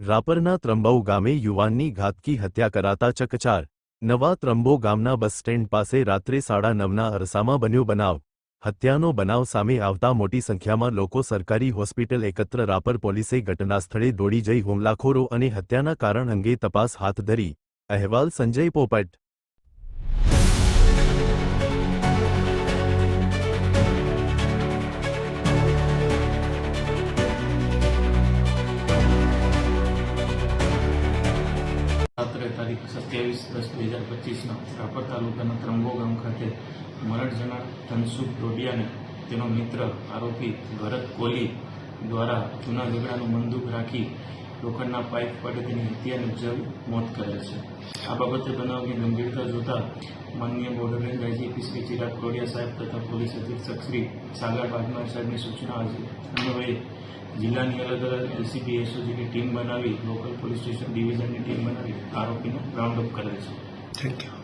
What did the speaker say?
રાપરના ત્રંબૌ ગામે યુવાનની ઘાતકી હત્યા કરાતા ચકચાર. નવા ત્રંબો ગામના બસ સ્ટેન્ડ પાસે રાત્રે સાડા નવના અરસામાં બન્યો બનાવ. હત્યાનો બનાવ સામે આવતા મોટી સંખ્યામાં લોકો સરકારી હોસ્પિટલ એકત્ર રાપર પોલીસે ઘટનાસ્થળે દોડી જઈ હુમલાખોરો અને હત્યાના કારણ અંગે તપાસ હાથ ધરી. અહેવાલ સંજય પોપટ. રાત્રે તારીખ સત્યાવીસ દસ બે હજાર પચીસના રાપર તાલુકાના ત્રંબો ગામ ખાતે મરણ ધનસુખ ડોડિયાને તેનો મિત્ર આરોપી ભરત કોહલી દ્વારા જૂના ઝઘડાનું બંદૂક રાખી લોખંડના પાઇપ પડે તેની હત્યા નિપજાવી મોત કરેલ છે. આ બાબતે બનાવની ગંભીરતા જોતા માનનીય border range IGP Shri Chirag Kodiya સાહેબ તથા પોલીસ અધિક્ષક શ્રી સાગર બાગમાર સાહેબની સૂચના અન્વયે જિલ્લાની અલગ અલગ એલસીબી, એસઓજીની ટીમ બનાવી, લોકલ પોલીસ સ્ટેશન ડિવિઝનની ટીમ બનાવી આરોપીને રાઉન્ડ અપ કરે છે. Thank you